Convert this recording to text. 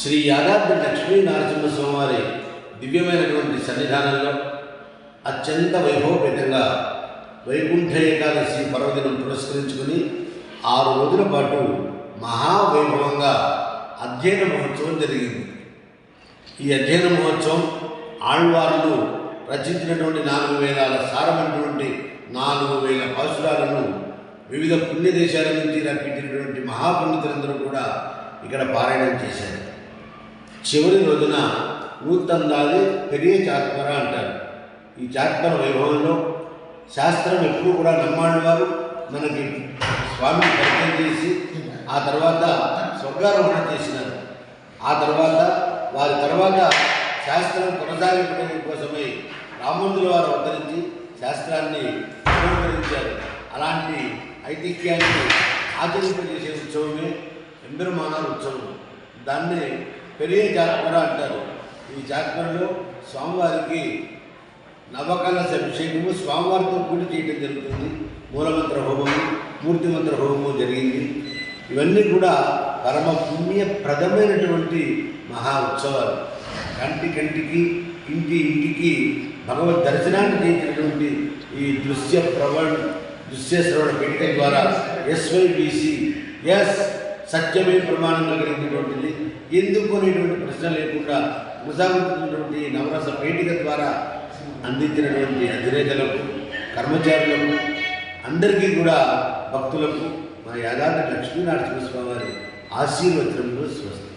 శ్రీ యాదాద్రి లక్ష్మీ నరసింహస్వామివారి దివ్యమైనటువంటి సన్నిధానంలో అత్యంత వైభవపేతంగా వైకుంఠ ఏకాదశి పర్వదినం పురస్కరించుకుని ఆరు రోజుల పాటు మహావైభవంగా అధ్యయన మహోత్సవం జరిగింది. ఈ అధ్యయన మహోత్సవం ఆళ్వార్లు రచించినటువంటి నాలుగు వేల సారమైనటువంటి నాలుగు వేల పాశురాలను వివిధ పుణ్య దేశాల నుంచి రప్పించినటువంటి మహాపండితులందరూ కూడా ఇక్కడ పారాయణం చేశారు. చివరి రోజున నూతందాది పెరియ చాత్మర అంటారు. ఈ చాత్మర వైభవంలో శాస్త్రం ఎప్పుడు కూడా నమ్మాడు వారు మనకి స్వామిని పరిచయం చేసి ఆ తర్వాత స్వర్గారోహణ చేసినారు. ఆ తర్వాత వారి తర్వాత శాస్త్రం కొనసాగించడం కోసమై రామంతుల వారు అవతరించి శాస్త్రాన్ని అనుకరించారు అలాంటి ఐతిహ్యాన్ని ఆచరింపజేసే ఉత్సవమే ఎంబెరుమానాల ఉత్సవం. దాన్ని పెరిగే జాతర అంటారు. ఈ జాతరలో స్వామివారికి నవకలశ అభిషేకము స్వామివారితో కూడి చేయడం జరుగుతుంది. మూలమంత్ర హోమము మూర్తిమంత్ర హోమము జరిగింది. ఇవన్నీ కూడా పరమ పుణ్యప్రదమైనటువంటి మహా ఉత్సవాలు. కంటి కంటికి ఇంటి ఇంటికి భగవద్ దర్శనాన్ని చేసినటువంటి ఈ దృశ్య ప్రవణ దృశ్య శ్రవణ పీఠిక ద్వారా ఎస్వైబిసి ఎస్ సత్యమే ప్రమాణంగా కలిగినటువంటిది. ఎందుకు అనేటువంటి ప్రశ్న లేకుండా కొనసాగుతున్నటువంటి నవరస పేటిక ద్వారా అందించినటువంటి అధినేతలకు కర్మచారులకు అందరికీ కూడా భక్తులకు మా యాదాద్రి లక్ష్మీనరసింహస్వామి వారి ఆశీర్వచనంలో స్వస్తి.